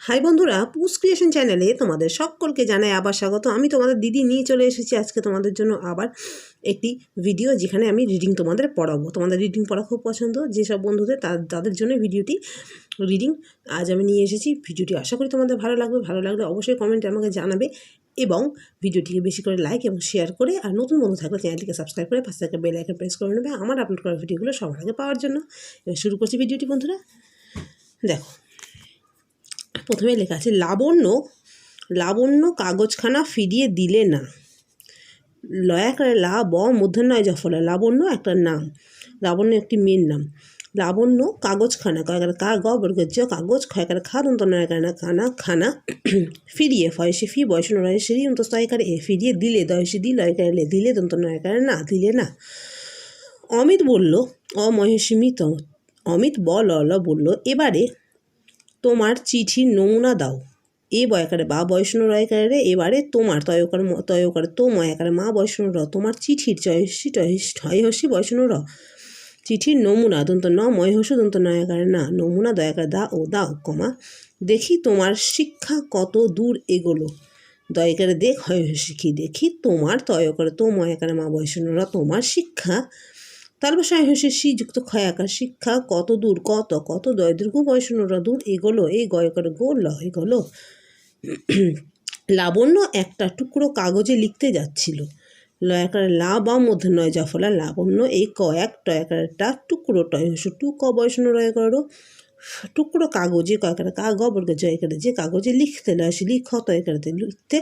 High বন্ধুরা পুস creation চ্যানেলে তোমাদের সকলকে জানাই আবার স্বাগত। আমি তোমাদের দিদি নিয়ে চলে এসেছি আজকে তোমাদের জন্য আবার একটি ভিডিও যেখানে আমি রিডিং তোমাদের পড়াবো। তোমাদের রিডিং পড়া খুব পছন্দ। যেসব বন্ধুদের তাদের জন্য ভিডিওটি রিডিং আজ আমি নিয়ে এসেছি। ভিডিওটি আশা করি তোমাদের ভালো লাগবে। ভালো লাগলে অবশ্যই কমেন্টে আমাকে জানাবে এবং ভিডিওটিকে বেশি করে লাইক এবং শেয়ার করে আর নতুন বন্ধু থাকলে চ্যানেলটিকে সাবস্ক্রাইব করে পাশে থেকে বেল আইকন প্রেস করে নেবে আমার আপলোড করা ভিডিওগুলো সবার আগে পাওয়ার জন্য। শুরু করছি ভিডিওটি বন্ধুরা। দেখো প্রথমে লেখা আছে, লাবণ্য লাবণ্য কাগজখানা ফিরিয়ে দিলে না। লয়াকারে লা, ব মূর্ধন্যয় জফলা লাবণ্য একটা নাম, লাবণ্য একটি মেয়ের নাম। লাবণ্য কাগজখানা কয়েকার কা, গ বর্গের জ, কাগজ ক্ষয়কার খা, দন্ত নয়কার না কানা খানা ফিরিয়ে ফয়সে ফি, বয়স নয় সেরি অন্তস্তয়কার এ, ফিরিয়ে দিলে দয়সে দি লয়কার লে দিলে, দন্ত নয়কার না, দিলে না। অমিত বলল অমহেসমিত অমিত ব ল, বলল, এবারে তোমার চিঠির নমুনা দাও। এ বয়কারে বা বৈষ্ণব রয়কারে, এবারে তোমার তয়কার তয়কারে তো ময়াকারে মা বৈষ্ণব র, তোমার চিঠির জয়সী টয়সী ঠয়সী বৈষ্ণব র। চিঠির নমুনা, দন্ত ন, ময়হসু, দন্ত নয়াকারে না, নমুনা দয়াকারে দা ও দাও, কমা। দেখি তোমার শিক্ষা কত দূর এগোলো। দয়কারে দেখ হয় শিখি দেখি? তোমার তয়কারে তো ময়াকারে মা বৈষ্ণব র, তোমার শিক্ষা তারপর সাহসে শ্রীযুক্ত ক্ষয়াকার শিক্ষা, কত দূর, কত কত দয় দয়দীর্ঘ বয়সনরা দূর এগোলো, এই গয়কার গোল এগোলো। লাবণ্য একটা টুকরো কাগজে লিখতে যাচ্ছিল। লয়াকার লা বা মধ্যে নয় জাফলা লাবণ্য, এই কয়েক টয়াকারটা টুকরো টয় হসু টু ক বয়সন রয় করো টুকরো কাগজে, কয়েকটা কা গ বর্গ জয় করে যে কাগজে লিখতে লয় সে লিখ তয়কারতে লিখতে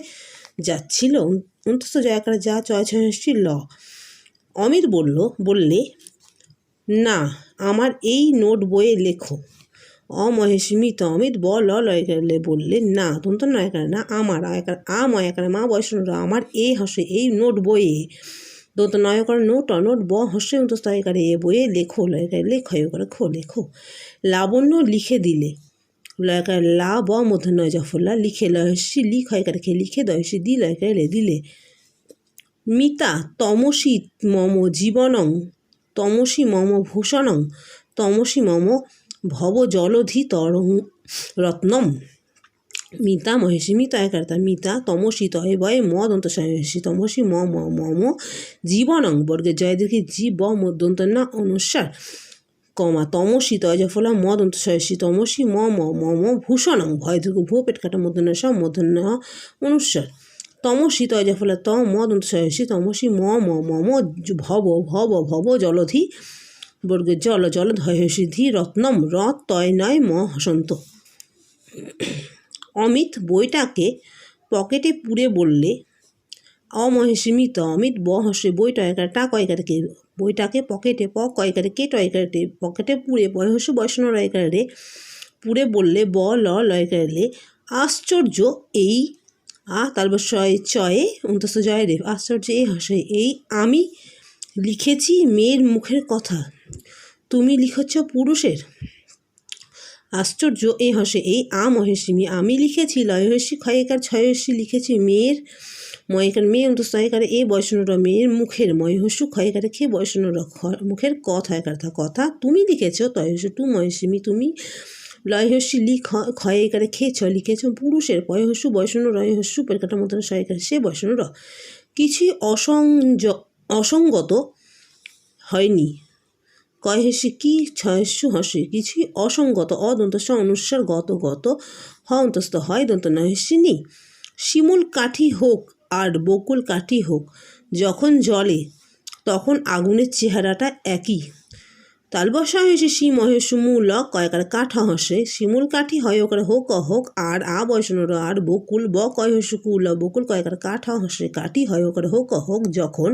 যাচ্ছিল। অন্তত জয়াকার যা চয় ছয় ল। অমিত বলল, বললে? না, আমার এই নোট বইয়ে লেখো। অমহেস্মিত অমিত ব ল বললে? না তন্ত নয়কার না আমার আয়কার আ ময়াকার মা বয়সনরা আমার এ হসে এই নোট বইয়ে। দন্ত নয়কার নোট অনোট ব হসে অন্তস্তয়কারে এ বইয়ে লেখো লয়কার লেখয় করে খো, লেখো। লাবণ্য লিখে দিলে। লয়কার লা, ব, মধ্য, নয় জফল্লা লিখে লয়সি লিখ হয়কার খে, লিখে দয়সি দি লয়কার দিলে। মিতা তমসি মম জীবনং, তমসি মম ভূষণং, তমসি মম ভব জলধি তরং রত্নম। মিতা মহেশী, মিতা একার্তা, মিতা তমসি তয়ে বয়ে ম দন্ত সহেশী তমসি ম ম মম জীবনং। বর্গে জয় দেখি জি ব মদন্ত না অনুসার। কমা তমসি তয় জফলা ম দন্ত সহেশী তমসি ম ম মম ভূষণং। ভয় দীর্ঘ ভূ পেট কাটা মধ্যাহ্ন স মধ্যাহ্ন অনুসার। তমসি তয় জফলা ত ম দন্ত সহেশী তমসি ম ম মম ভব ভব ভব জলধি বর্গের জল জল ধয়সী ধি রত্নম রথ তয় নয় ম হসন্ত। অমিত বইটাকে পকেটে পুরে বললে অমহেসীমিত অমিত ব হসে বই টয়কার টা কয়কারে কে? বইটাকে পকেটে প কয়কারে কে টয়কারে পকেটে পুরে বয়স বয়সন রয়কারে রে পুরে বললে ব ল লয়কারে আশ্চর্য এই আ তারপর শয় চয়ে, অন্তস্থ জয় রে, আশ্চর্য এই হসে, এই আমি লিখেছি মেয়ের মুখের কথা, তুমি লিখেছ পুরুষের? আশ্চর্য এই হসে, এই আ মহেশিমি আমি লিখেছি লয়হসী ক্ষয়কার ছয়হসী লিখেছি মেয়ের ময়কার, মেয়ে অন্তস্তয়কারে এ বয়সনর মেয়ের মুখের ময়হসু ক্ষয়কারে খে বয়সনর মুখের ক থয়কার কথা, তুমি লিখেছ তয়হসু টু মহেশিমি তুমি লয়হস্যি লি খ- ক্ষয়কারে খেয়েছ লিখেছ পুরুষের পয়হস্যু বয়সন রয়হস্যু পেরকাটার মতন সয়কার সে বয়সন র কিছুই অসংজ অসঙ্গত হয়নি। কয়হেসি কি ছয়স্যু হসে কিছুই অসঙ্গত অদন্তস্য অনুস্বার গত গত হ অন্তস্থ হয়, দন্ত নহেসি নি শিমুল কাঠি হোক আর বকুল কাঠি হোক, যখন জলে তখন আগুনের চেহারাটা একই। তালবসা হয়েছে সি মহেশু মূল কয়কার কাঠা হসে। শিমুল কাঠি হয়, ওকার হোক হোক আর আ বয়সনর আর বকুল ব কয় হসু কুল বকুল কয়কার কাঠা হসে কাঠি হয়, ওকার হোক হোক যখন।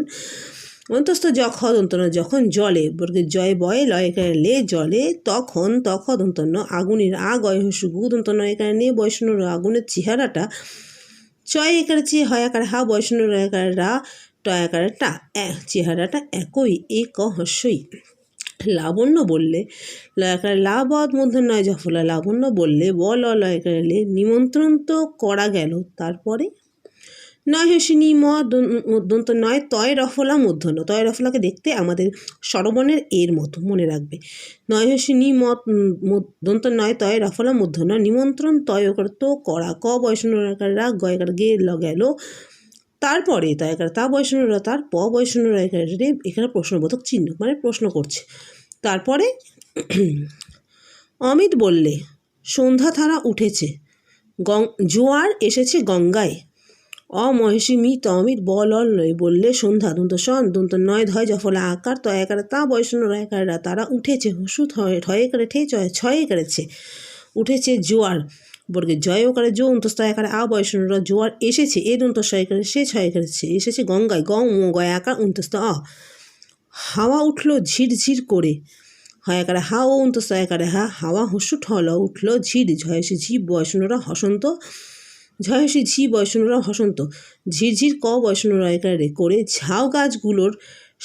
অন্তস্থ যখ দন্তন যখন জলে বর্গের জয় বয় লয়কার লে জলে, তখন তখ দন্তন্য আগুনের আ গয় হসু গু দন্তন্য, এখানে নে বৈষ্ণব আগুনের চেহারাটা। চয় একার চেয়ে হয় আকার হা বৈষ্ণব একার রা টয় আকার টা চেহারাটা একই, এ ক হস্যই লাবণ্য বললে লয়কার লাবদ মধ্যে নয় জফলা লাবণ্য বললে ব লয়কার নিমন্ত্রণ তো করা গেল তারপরে? নয় হসিনী ম দন্ত নয় তয় রফলা মূর্ধন্য তয় রফলাকে দেখতে আমাদের স্বরবর্ণের এর মতো মনে রাখবে। নয় হসিনী ম উম, মূ- নয় তয় রফলা মূর্ধন্য নিমন্ত্রণ তয় তো করা। ক বৈষ্ণবকার রাগ গয়কার গে গেল তারপরে তয়কার তা বৈষ্ণবরা, তার প বৈষ্ণবরা রে এখানে প্রশ্নবোধক চিহ্ন মানে প্রশ্ন করছে। তারপরে অমিত বললে, সন্ধ্যা ধারা উঠেছে, গং, জোয়ার এসেছে গঙ্গায়। অমহেশী মিত অমিত বল নয় বললে, সন্ধ্যা, দন্ত সন, দন্ত নয়, ধয়, জফলা আকার, তয় একারে তা বৈষ্ণব রায়কাররা তারা উঠেছে, হুসু, থয় ঠয়ে করে ঠে ছয় ছয়ে করেছে উঠেছে জোয়ার। বর্গে জয় ওকারে জো অন্তস্থ একারে আ বৈষ্ণবরা জোয়ার এসেছে, এ দন্ত ছয় করে সে ছয় করেছে এসেছে গঙ্গায়, গং ও গয় আকার অন্তস্থ অ হাওয়া উঠল ঝিরঝির করে, হয় একারে হা ও অন্তস্থ একারে হা, হাওয়া হুসু ঠল উঠল ঝির ঝয়সে ঝি বৈষ্ণবরা হসন্ত ঝয়সী ঝি বৈষ্ণবরা হসন্ত ঝিরঝির ক বৈষ্ণবরা একারে করে ঝাউ গাছগুলোর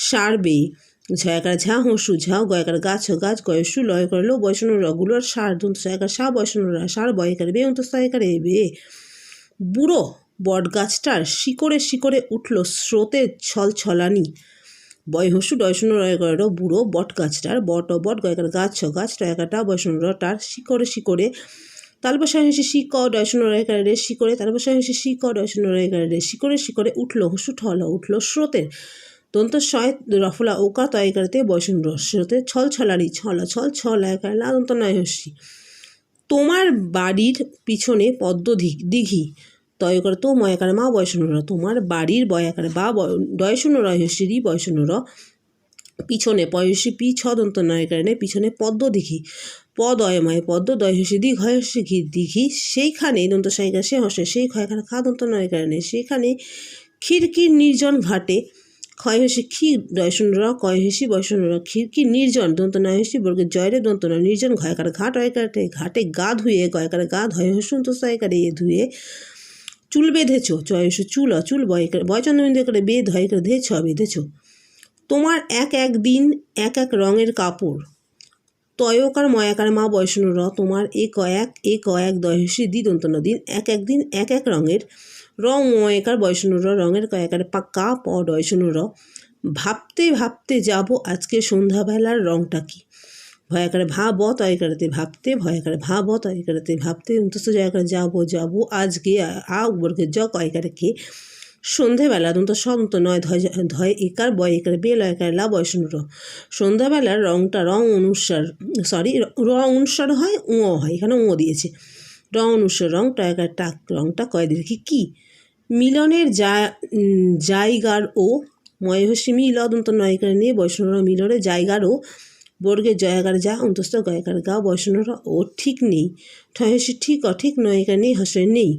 সার বেয়ে। ঝয়াকার ঝা হসু ঝাউ গয়কার গাছ গাছ গয়সু লয় করল বৈষ্ণবরা গুলোর সার, দন্ত সয়াকার সা বৈষ্ণবরা সার, বয়কার বে অন্ত সয়াকারে বে। বুড়ো বট গাছটার শিকড়ে শিকড়ে উঠল স্রোতের ছল ছলানি। বয়হসু ডয়শন রয়গর বুড়ো বট গাছটার বট বট গয়কার গাছ ছ গাছ টয়কাটা বয়সন তার শিকড়ে শিকড়ে। তালবাসা হয়েছে শি ক ডয়শন রয়কার রে শিকড়ে তালবাসা হয়েছে শি ক ডয়শন রয়কার রে শিকড়ে শিকড়ে উঠল হুসু ঠল উঠল স্রোতের দন্ত শয় রফলা ওকা তয়কারতে বয়সন স্রোতের ছল ছলারি, ছল ছল ছল একার লা দন্ত নয় হসি তোমার বাড়ির পিছনে পদ্ম দিঘি। তয়কার তো ময়াকার মা বয়সনুর তোমার বাড়ির বয়াকার বা ডয়শন রয়সিরি বয়সনুর পিছনে পয়সী পি ছ দন্ত নয় কারণে পিছনে পদ্ম দিঘি। পদয়ময় পদ্ম দয়সী দিঘ হয়সী ঘি, দিঘি। সেইখানে দন্ত সাইকা সে হসে সেই ক্ষয়খানে খা দন্ত নয় কারণে সেখানে খিড়কির নির্জন ঘাটে ক্ষয়হসি খি দয়শনুরা কয়হসি বয়সনুরা কি নির্জন? দন্ত নয়সি বর্গের জয়রে দন্ত নয়। নির্জন ঘয়কার ঘাট অয়কাটে ঘাটে গা ধুয়ে গয়কার গা ধয় হসন্ত সাইকারে এ ধুয়ে। চুল বেঁধেছ চয়স চুল চুল বয় বয়চন্দ্রবিন্দু করে বেদ, হয় করে ধেছ, বেঁধেছ। তোমার এক এক দিন, এক এক রঙের কাপড়। তয়কার, ময়াকার মা বয়সনুর তোমার এ কয়েক এ কয়েক দয়সী দিদন্তন দিন এক এক দিন, এক এক রঙের রং ময়কার বয়সনুর রঙের কয়েকার পাক্কা প ডয়সনুর ভাবতে ভাবতে যাব আজকে সন্ধ্যাবেলার রংটা কি? ভয়াকারে ভাব তয়কারেতে ভাবতে ভয়াকারে ভাব তয়কারেতে ভাবতে অন্তস্থ জয়াকারে যাব যাব, আজকে আ বর্গের জ কয়কারে কে? সন্ধেবেলা দন্ত সদন্ত নয়, ধয় ধয় একার বয় একার বেল একার লা বয়সনুর সন্ধ্যাবেলার রংটা রং অনুসার সরি রং অনুসার হয় উঁ হয়, এখানে উঁ দিয়েছে। রং অনুসার রং টয়কার টাক রংটা কয় কি, কী? মিলনের জায়গার ও ময়হসী মিল অদন্ত নয়কার নিয়ে বৈষ্ণবরা মিলনের জায়গার ও বর্গের জয়াকার যা অন্তস্থ গয়কার গা বৈষ্ণবরা ও ঠিক নেই। ঠয়সী ঠিক অঠিক নয়কার নেই হসে নেই।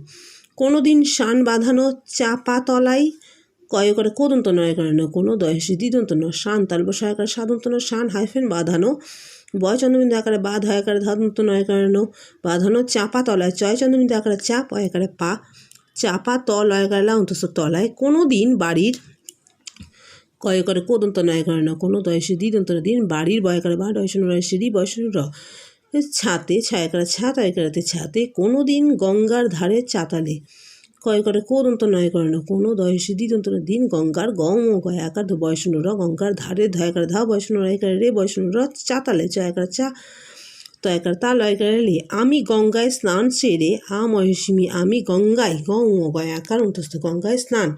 কোনো দিন শান বাঁধানো চাপা কয় করে কোদন্ত নয় করে না, কোনো দয়সী দ্বিদন্ত ন। শান তালব সহায়কার সাদন্ত ন, শান হাইফেন বাঁধানো। বয় চন্দ্রবিন্দু আকারে বাদ হয় আকারে ধাদন্ত নয় কারণ বাঁধানো চাপা তলায় চয় চন্দ্রবিন্দু আকারে চাপ হয় আকারে পা চাপা তল আকারে অন্তস্থ তলায় কোনো দিন বাড়ির কয় করে কোদন্ত নয় করে না কোনো দয়সী দিদন্ত না দিন বাড়ির বয় করে বা দয়সন রয়সী দি বয়সন র ছাতে ছায়া করে ছাত হয় করাতে ছাতে কোনো দিন গঙ্গার ধারে চাতালে। কয় করে কোদন্ত নয় করে না কোনো দয়সী দিদন্ত না দিন গঙ্গার গং ও গয় আকার বয়সন র গঙ্গার ধারে ধয় করে ধা বয়সন করে রে বয়সন র চাতালে চয় করে চা তয়কার আমি গঙ্গায় স্নান সেরে আ মহিষিমি আমি গঙ্গায় গং গয় আকার অন্তস্থ, গঙ্গায় স্নান।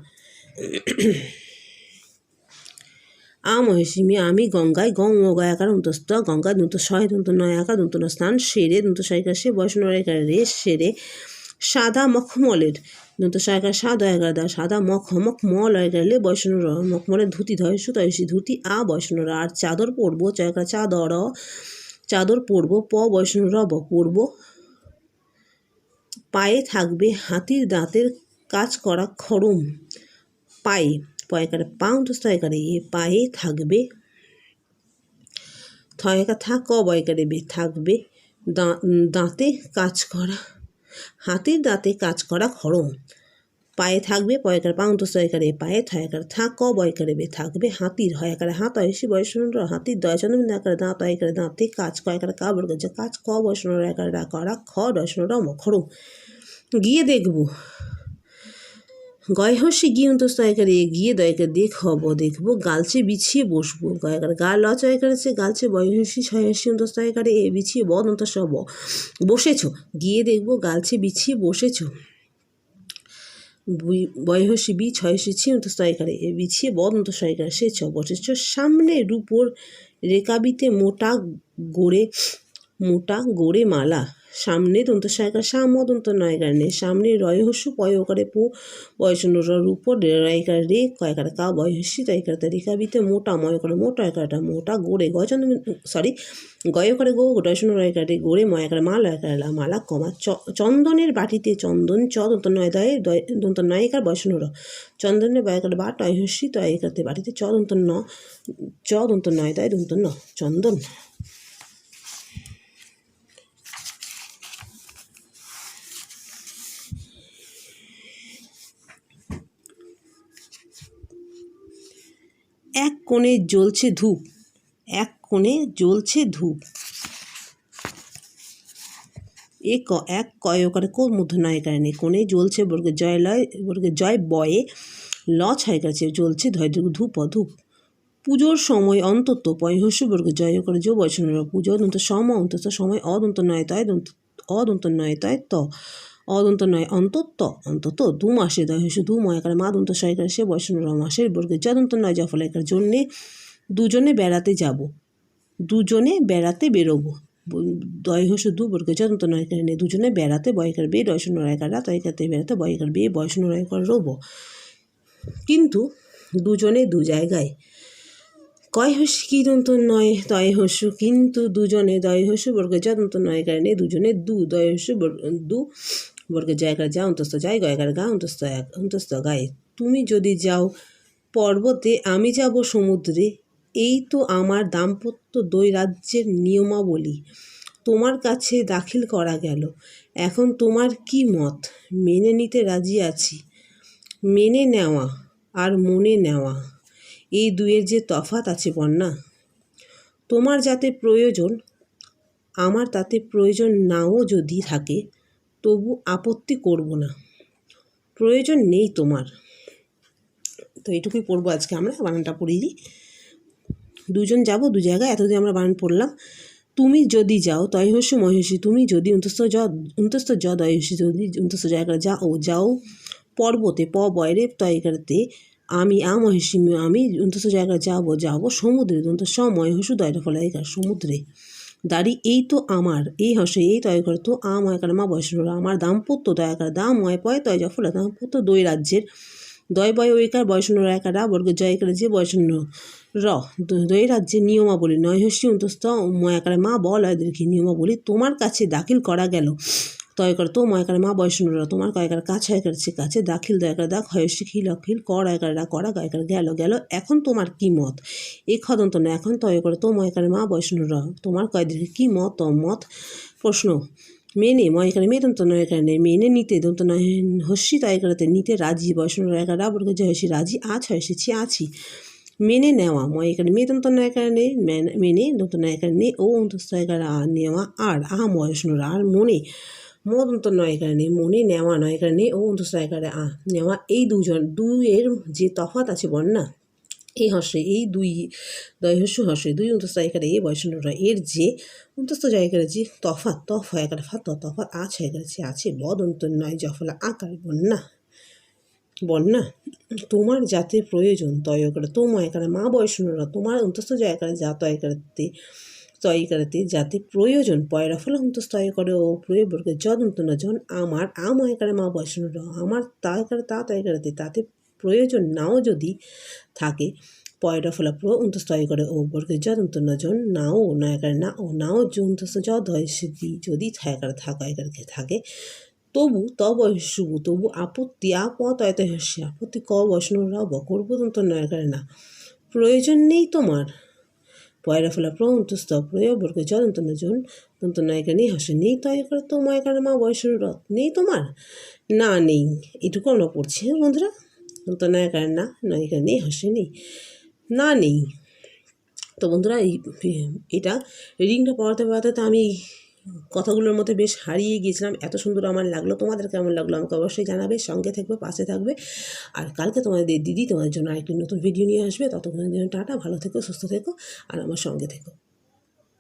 আ মহিষিমি আমি গঙ্গায় গং ও গয়াকার অন্তস্থ, গঙ্গা দন্ত শয় দন্ত নয় আকার দন্ত স্নান সেরে দন্ত সাইকার সে বৈষ্ণবের রে সেরে সাদা মখমলের। দন্ত সায়কার সাদা এগার দা, সাদা মখ মখ মখমল এগারলে বৈষ্ণব মখমলের ধুতি ধয় সুতয়সী ধুতি, আ বৈষ্ণব আর চাদর পরবো চয়কার চাদর চাদর পরবো, প বৈষ্ণব রব পরবো। পায়ে থাকবে হাতির দাঁতের কাজ করা খড়ম। পায়ে পয়কারে পা অন্তস্থয়কারে এ। পায়ে থাকবে থয়কা থাক, ক বয়কারে বে। থাকবে দাঁতে কাজ করা, হাতির দাঁতে কাজ করা খড়ম। পায়ে থাকবে পয়কার পা অন্তস্থয়কারে পায়ে থয়কার থাক, ক বয়কারে বে থাকবে, হাতির হয়াকারে হাত অয়সী বয়সনর হাতির দয়চন্দ্র আকারে দাঁত অয়কারে দাঁতে কাজ কয়কারে কা বর্গ যে কাজ ক বয়সনর আকারে করা খ দয়সনর ম খড়ম গিয়ে দেখব। গয়হসি গিয়ে অন্তস্থ, একারে গিয়ে দয়কে দেখব দেখব। গালচে বিছিয়ে বসবো। গয়কার গা লচ একারেছে গালচে বয়হসি ছয়হসি অন্তস্থ, একারে এ বিছিয়ে বদ, অন্তস্থ, ব। বসেছো? গিয়ে দেখব গালছে বিছিয়ে বসেছো? বয়সী বি ছয়শি ছি অন্তস্থ একারে এ বিছিয়ে বদন্ত অন্তস্থ সে ছ বছর। ছ, সামনে রূপোর রেকাবিতে মোটা গোড়ে মোটা গোড়ে মালা। সামনে দন্ত সায়কার সাম দন্ত নয়কার নে। সামনে রয়হস্য পয়কারে পো। বয়সন রর উপর রয়কার রে কয়কার কা বয়সী তয়কার রেকাবিতে মোটা, ময় করে মোটা একারটা মোটা, গোড়ে গয়চন্দ সরি গয় করে গো রয়সন রয়কার রে, গোড়ে ময় করে মালা একারলা মালা, কমা। চন্দনের বাটিতে চন্দন, চ দন্ত নয় দয়ে দন্ত নয়কার বয়সন র চন্দনের বয়কার বা, টয় টয়হস্যি তয়কারতে বাটিতে চ দন্ত ন চ দন্ত নয় দয় দন্ত ন। চন্দন। কোণে জ্বলছে ধূপ, এক কোণে জ্বলছে ধূপ। এ ক, এক কয়কারে কো মধ্য নয়কারে নেই, কোণে জ্বলছে বর্গে জয় লয়, বর্গে জয় বয়ে ল ছয় কাছে জ্বলছে ধয় ধূপ ধূপ ধূপ পুজোর সময় অন্তত পয়হস্য বর্গ জয় করে যে বৈষ্ণব পুজো অন্তত সম, অন্তত সময় অদন্ত নয় তয়, দন্ত অদন্ত নয় তয় ত। অদন্ত নয় অন্তত অন্তত দু মাসে দয় হস্য দু ময়কার মা দন্ত সয়কার সে বৈষ্ণব মাসের বর্গে যদন্ত নয় জফলাইকার জন্যে দুজনে বেড়াতে যাব। দুজনে বেড়াতে বেরোবো। দয় হস্য দু বর্গে যদন্ত নয় কারণে দুজনে বেড়াতে বয়কার বে দয়শন রায়কাররা তয়কাতে বেড়াতে বয়কার বে বয়শন রায়কার রোবো। কিন্তু দুজনে দু জায়গায়। কয় হস্য কি দন্ত নয় তয় হসু কিন্তু দুজনে দয় হস্য বর্গে যদন্ত নয় কারণে দুজনে দু দয় বর্গ, দু বর্গে জায়গার যা অন্তস্থ যায় গয়কার গা, অন্তস্থ এক, অন্তস্থ গায়ে। তুমি যদি যাও পর্বতে, আমি যাব সমুদ্রে। এই তো আমার দাম্পত্য দুই রাজ্যের নিয়মাবলী। তোমার কাছে দাখিল করা গেল। এখন তোমার কি মত? মেনে নিতে রাজি আছি। মেনে নেওয়া আর মনে নেওয়া। এই দুয়ের যে তফাত আছে বন্যা, তোমার যাতে প্রয়োজন, আমার তাতে প্রয়োজন নাও যদি থাকে তবু আপত্তি করব না। প্রয়োজন নেই তোমার। তো এইটুকুই পড়ব আজকে আমরা, বানানটা পড়িয়ে দিই। দুজন যাব, দু জায়গায়, এতদিন আমরা বানান পড়লাম। তুমি যদি যাও তয়হস্য মহেশী তুমি যদি অন্তস্থ জ অন্তস্থ জ দয়হস্যি যদি অন্তস্থ জায়গায় যাও যাও। পর্বতে, প, বয়রে তয়কারতে আমি, আ মহেশী আমি, অন্তস্থ জায়গায় যাব যাব। সমুদ্রে দন্ত স ময়হসু দয়টা ফলাইকার সমুদ্রে। দাড়ি এই তো আমার, এই হসে, এই তয় করে তো আমায় কারণ মা বয়স আমার, দাম্পত্য দয়াকার দাম ময় পয় তয় জফলা দাম্পত্য দই রাজ্যের। দয় বয় ঐকার বয়সন একা বর্গ জয়কার যে বয়সন র দই রাজ্যের নিয়মাবলী নয়হস্যি অন্তস্থ ময়াকারে মা বল এদেরকে নিয়মাবলী তোমার কাছে দাখিল করা গেল। তয়কার তো ময়কার মা র তোমার কয়কার কাছে হয়কার সে কাছে, দাখিল দয়কার দাগ হয়স্যি খিল, অখিল, কর একার ডা করা গায়কার গেল গেল। এখন তোমার কি মত? এ খদন্ত না এখন তয় করে তো ময়কারে মা বৈষ্ণব র তোমার কয়দিকে কি মত মত প্রশ্ন। মেনে ময়কারে মেয়ে দন্ত নয় কারণে মেনে নিতে দন্ত নয়। হস্যি তয় করতে নিতে রাজি। বৈষ্ণব একা বর্গ যে হস্যি রাজি। আছ হয়েছি আছি। মেনে নেওয়া মেয়ে দন্ত নয় কারণে মেনে দন্ত নয় কারণে ও অন্তস্থ নেওয়া আর, আ বৈষ্ণব আর মনে মদন্ত নয় কারণে মনে নেওয়া নয় কারণে ও অন্তস্থ আ নেওয়া এই দুজন, দুইয়ের যে তফাত আছে বন্যা, এই হর্ষে এই দুই দয়হস্য হর্ষে দুই অন্তস্থ একারে এ বৈষ্ণবরা এর যে অন্তস্থ জায়গায় যে তফাত তফ একারে ফাত তফাত আছে একারে সে আছে বদ অন্ত নয়, জফলা আকার বন্যা বন্যা, তোমার যাতে প্রয়োজন, তয় করে তোমা একারে মা বৈষ্ণবরা তোমার অন্তস্থ জায়গায় যা তয় করতে তয় করতে যাতে প্রয়োজন পয়রা ফল অন্তস্থ করে ও প্রয়োগ বর্গে যদন্ত না জন আমার আম একারে মা বৈষ্ণবরা আমার তা করে তা তয় করতে তাতে প্রয়োজন নাও যদি থাকে পয়রা ফলা প্র অন্তস্থয় করে ও বর্গে যদন্ত না জন নাও, নয়কার না ও নাও যন্তস্থ যদ হয় যদি যদি থাকার থাকায়কারকে থাকে, তবু ত বয়সুবু তবু আপত্তি আ প তয় তয় হস্যি আপত্তি ক বৈষ্ণবরা বকর্ব দন্ত নয়কার না, প্রয়োজন নেই তোমার। পয়রা ফলা প্রন্তস্ত অন্তস্থ প্রয়োগ বর্গে জল না জন তন্ত নায়িকা নেই হাসে নেই তাই করে তো ময়কার মা বয়সের রথ, নেই তোমার? না, নেই, এটুকু আমরা পড়ছি হ্যাঁ বন্ধুরা? তো নায়িকার না নায়িকা নেই হাসে, নেই। না, নেই। তো বন্ধুরা, এই এটা রিডিংটা পড়াতে পড়াতে তো আমি কথাগুলোর মধ্যে বেশ হারিয়ে গিয়েছিলাম। এত সুন্দর আমার লাগল। তোমাদের কেমন লাগল আমাকে অবশ্যই জানাবে। সঙ্গে থাকবে, পাশে থাকবে। আর কালকে তোমাদের দিদি তোমাদের জন্য আরেকটি নতুন ভিডিও নিয়ে আসবে। ততক্ষণের জন্য টাটা, ভালো থেকো, সুস্থ থেকো, আর আমার সঙ্গে থেকো।